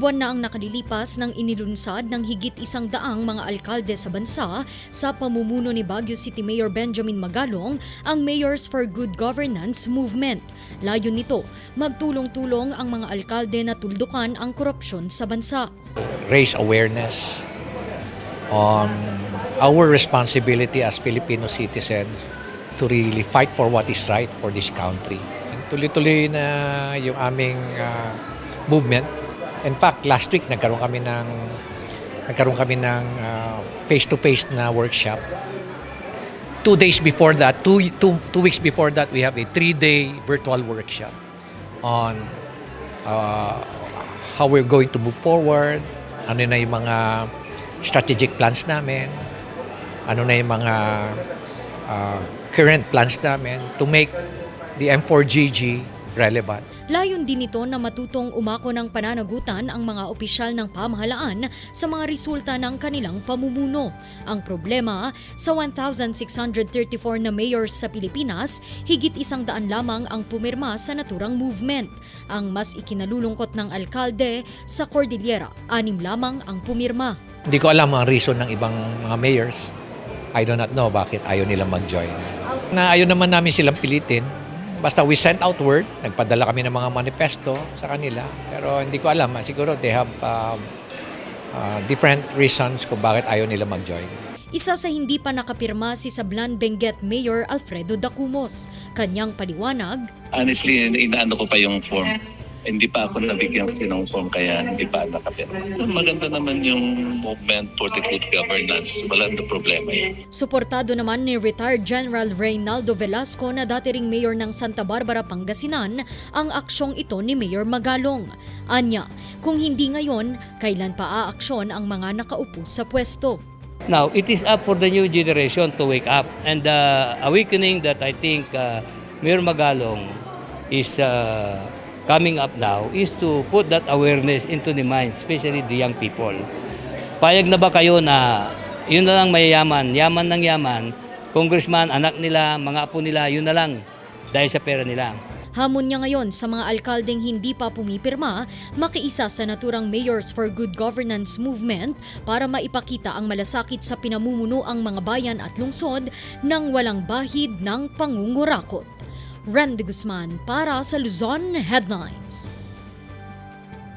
buwan na ang nakalilipas nang inilunsad ng higit isang daang mga alkalde sa bansa sa pamumuno ni Baguio City Mayor Benjamin Magalong ang Mayors for Good Governance Movement. Layo nito, magtulong-tulong ang mga alkalde na tuldukan ang korupsyon sa bansa. raise awareness on our responsibility as Filipino citizens to really fight for what is right for this country. Tuloy-tuloy na yung aming ah, movement. In fact, last week nagkaroon kami ng nagkaroon kami ng ah, face-to-face na workshop. Two days before that, two, two, two weeks before that, we have a three-day virtual workshop on uh, how we're going to move forward, ano na yung mga strategic plans namin, ano na yung mga uh, current plans namin to make the M4GG relevant. Layon din ito na matutong umako ng pananagutan ang mga opisyal ng pamahalaan sa mga resulta ng kanilang pamumuno. Ang problema, sa 1,634 na mayors sa Pilipinas, higit isang daan lamang ang pumirma sa naturang movement. Ang mas ikinalulungkot ng alkalde, sa Cordillera, anim lamang ang pumirma. Hindi ko alam ang reason ng ibang mga mayors. I do not know bakit ayaw nila mag-join. Na ayaw naman namin silang pilitin. Basta we sent out word, nagpadala kami ng mga manifesto sa kanila. Pero hindi ko alam, ah, siguro they have uh, uh, different reasons kung bakit ayaw nila mag-join. Isa sa hindi pa nakapirma si Sablan Benguet Mayor Alfredo Dacumos. Kanyang paliwanag, Honestly, inaano ko pa yung form. Hindi pa ako nabigyan kasi ng form kaya hindi pa nakapira. Maganda naman yung movement for the good governance. Wala na problema yun. Suportado naman ni retired General Reynaldo Velasco na dati ring mayor ng Santa Barbara, Pangasinan ang aksyong ito ni Mayor Magalong. Anya, kung hindi ngayon, kailan pa aaksyon ang mga nakaupo sa pwesto? Now, it is up for the new generation to wake up. And the awakening that I think uh, Mayor Magalong is uh, coming up now is to put that awareness into the minds, especially the young people. Payag na ba kayo na yun na lang mayayaman, yaman ng yaman, congressman, anak nila, mga apo nila, yun na lang dahil sa pera nila. Hamon niya ngayon sa mga alkaldeng hindi pa pumipirma, makiisa sa naturang Mayors for Good Governance movement para maipakita ang malasakit sa pinamumuno ang mga bayan at lungsod nang walang bahid ng pangungurakot. Randy Guzman para sa Luzon Headlines.